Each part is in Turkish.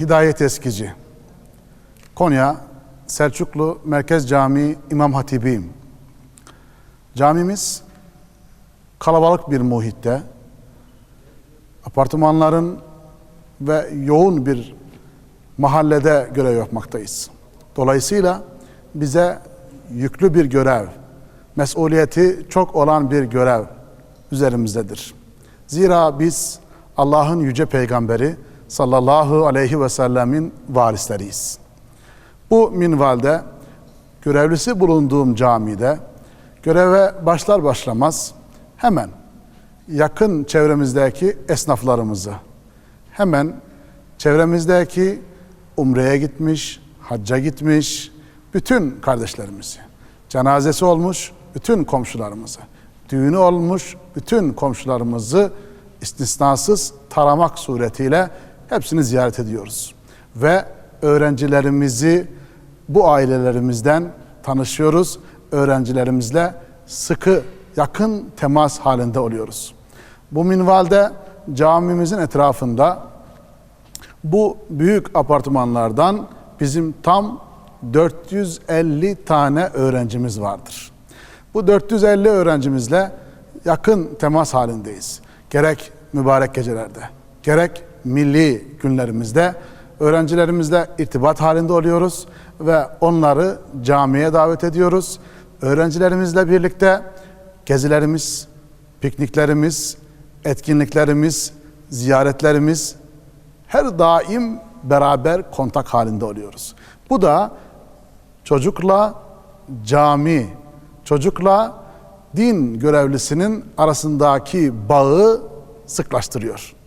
Hidayet Eskici. Konya Selçuklu Merkez Camii İmam Hatibiyim. Camimiz kalabalık bir muhitte, apartmanların ve yoğun bir mahallede görev yapmaktayız. Dolayısıyla bize yüklü bir görev, mesuliyeti çok olan bir görev üzerimizdedir. Zira biz Allah'ın yüce peygamberi sallallahu aleyhi ve sellemin varisleriyiz. Bu minvalde görevlisi bulunduğum camide göreve başlar başlamaz hemen yakın çevremizdeki esnaflarımızı, hemen çevremizdeki umreye gitmiş, hacca gitmiş bütün kardeşlerimizi, cenazesi olmuş bütün komşularımızı, düğünü olmuş bütün komşularımızı istisnasız taramak suretiyle hepsini ziyaret ediyoruz. Ve öğrencilerimizi bu ailelerimizden tanışıyoruz. Öğrencilerimizle sıkı, yakın temas halinde oluyoruz. Bu minvalde camimizin etrafında bu büyük apartmanlardan bizim tam 450 tane öğrencimiz vardır. Bu 450 öğrencimizle yakın temas halindeyiz. Gerek mübarek gecelerde, gerek milli günlerimizde öğrencilerimizle irtibat halinde oluyoruz ve onları camiye davet ediyoruz. Öğrencilerimizle birlikte gezilerimiz, pikniklerimiz, etkinliklerimiz, ziyaretlerimiz her daim beraber kontak halinde oluyoruz. Bu da çocukla cami, çocukla din görevlisinin arasındaki bağı sıklaştırıyor.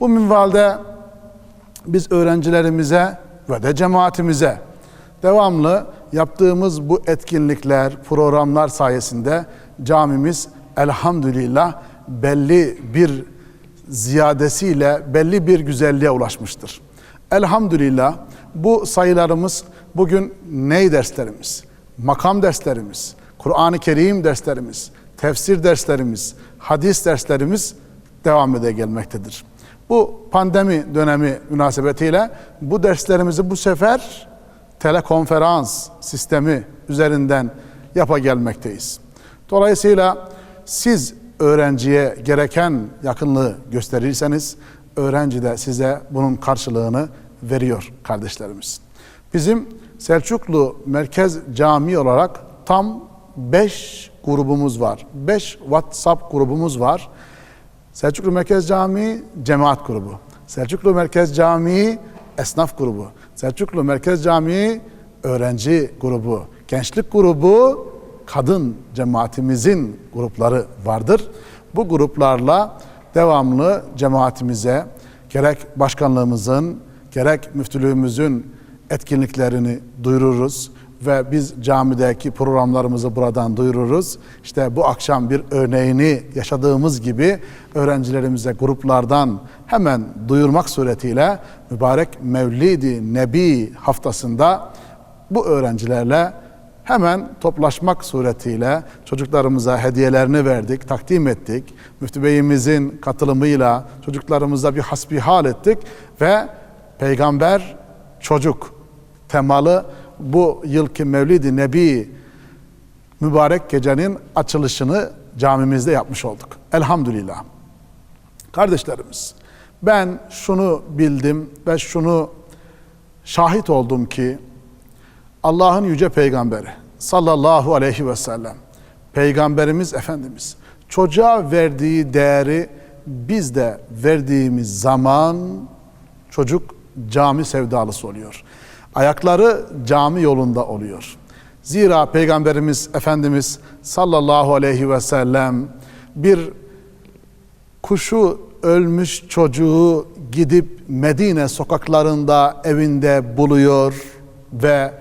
Bu minvalde biz öğrencilerimize ve de cemaatimize devamlı yaptığımız bu etkinlikler, programlar sayesinde camimiz elhamdülillah belli bir ziyadesiyle belli bir güzelliğe ulaşmıştır. Elhamdülillah bu sayılarımız bugün ney derslerimiz, makam derslerimiz, Kur'an-ı Kerim derslerimiz, tefsir derslerimiz, hadis derslerimiz devam ede gelmektedir. Bu pandemi dönemi münasebetiyle bu derslerimizi bu sefer telekonferans sistemi üzerinden yapa gelmekteyiz. Dolayısıyla siz öğrenciye gereken yakınlığı gösterirseniz öğrenci de size bunun karşılığını veriyor kardeşlerimiz. Bizim Selçuklu Merkez Camii olarak tam 5 grubumuz var. 5 WhatsApp grubumuz var. Selçuklu Merkez Camii Cemaat Grubu. Selçuklu Merkez Camii Esnaf Grubu. Selçuklu Merkez Camii Öğrenci Grubu. Gençlik Grubu kadın cemaatimizin grupları vardır. Bu gruplarla devamlı cemaatimize gerek başkanlığımızın gerek müftülüğümüzün etkinliklerini duyururuz ve biz camideki programlarımızı buradan duyururuz. İşte bu akşam bir örneğini yaşadığımız gibi öğrencilerimize gruplardan hemen duyurmak suretiyle mübarek Mevlidi Nebi haftasında bu öğrencilerle hemen toplaşmak suretiyle çocuklarımıza hediyelerini verdik, takdim ettik. Müftü Bey'imizin katılımıyla çocuklarımıza bir hasbihal ettik ve peygamber çocuk temalı bu yılki Mevlid-i Nebi mübarek gecenin açılışını camimizde yapmış olduk. Elhamdülillah. Kardeşlerimiz, ben şunu bildim ve şunu şahit oldum ki Allah'ın yüce peygamberi sallallahu aleyhi ve sellem peygamberimiz efendimiz çocuğa verdiği değeri biz de verdiğimiz zaman çocuk cami sevdalısı oluyor. Ayakları cami yolunda oluyor. Zira peygamberimiz efendimiz sallallahu aleyhi ve sellem bir kuşu ölmüş çocuğu gidip Medine sokaklarında evinde buluyor ve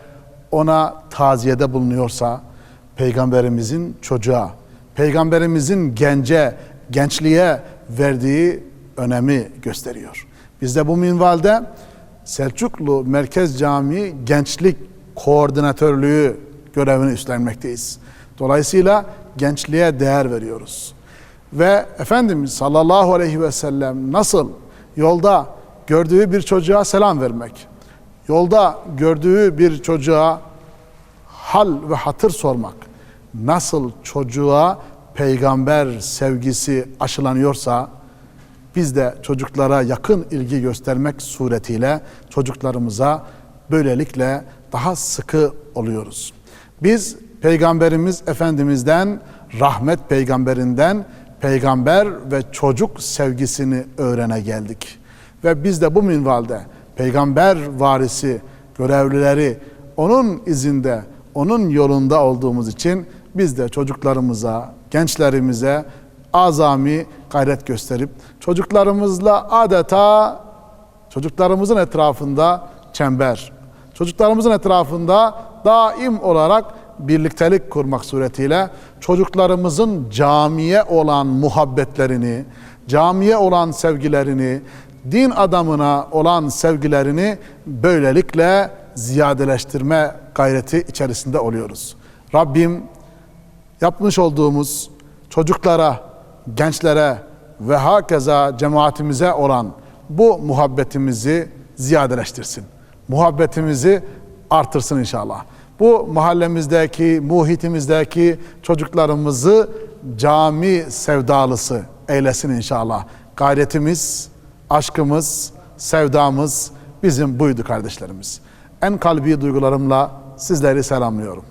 ona taziyede bulunuyorsa peygamberimizin çocuğa, peygamberimizin gence, gençliğe verdiği önemi gösteriyor. Biz de bu minvalde Selçuklu Merkez Camii Gençlik Koordinatörlüğü görevini üstlenmekteyiz. Dolayısıyla gençliğe değer veriyoruz. Ve Efendimiz sallallahu aleyhi ve sellem nasıl yolda gördüğü bir çocuğa selam vermek, yolda gördüğü bir çocuğa hal ve hatır sormak, nasıl çocuğa peygamber sevgisi aşılanıyorsa, biz de çocuklara yakın ilgi göstermek suretiyle çocuklarımıza böylelikle daha sıkı oluyoruz. Biz Peygamberimiz Efendimiz'den, rahmet peygamberinden peygamber ve çocuk sevgisini öğrene geldik. Ve biz de bu minvalde peygamber varisi görevlileri onun izinde, onun yolunda olduğumuz için biz de çocuklarımıza, gençlerimize azami gayret gösterip çocuklarımızla adeta çocuklarımızın etrafında çember, çocuklarımızın etrafında daim olarak birliktelik kurmak suretiyle çocuklarımızın camiye olan muhabbetlerini, camiye olan sevgilerini, din adamına olan sevgilerini böylelikle ziyadeleştirme gayreti içerisinde oluyoruz. Rabbim yapmış olduğumuz çocuklara, gençlere ve hakeza cemaatimize olan bu muhabbetimizi ziyadeleştirsin. Muhabbetimizi artırsın inşallah. Bu mahallemizdeki, muhitimizdeki çocuklarımızı cami sevdalısı eylesin inşallah. Gayretimiz, aşkımız, sevdamız bizim buydu kardeşlerimiz. En kalbi duygularımla sizleri selamlıyorum.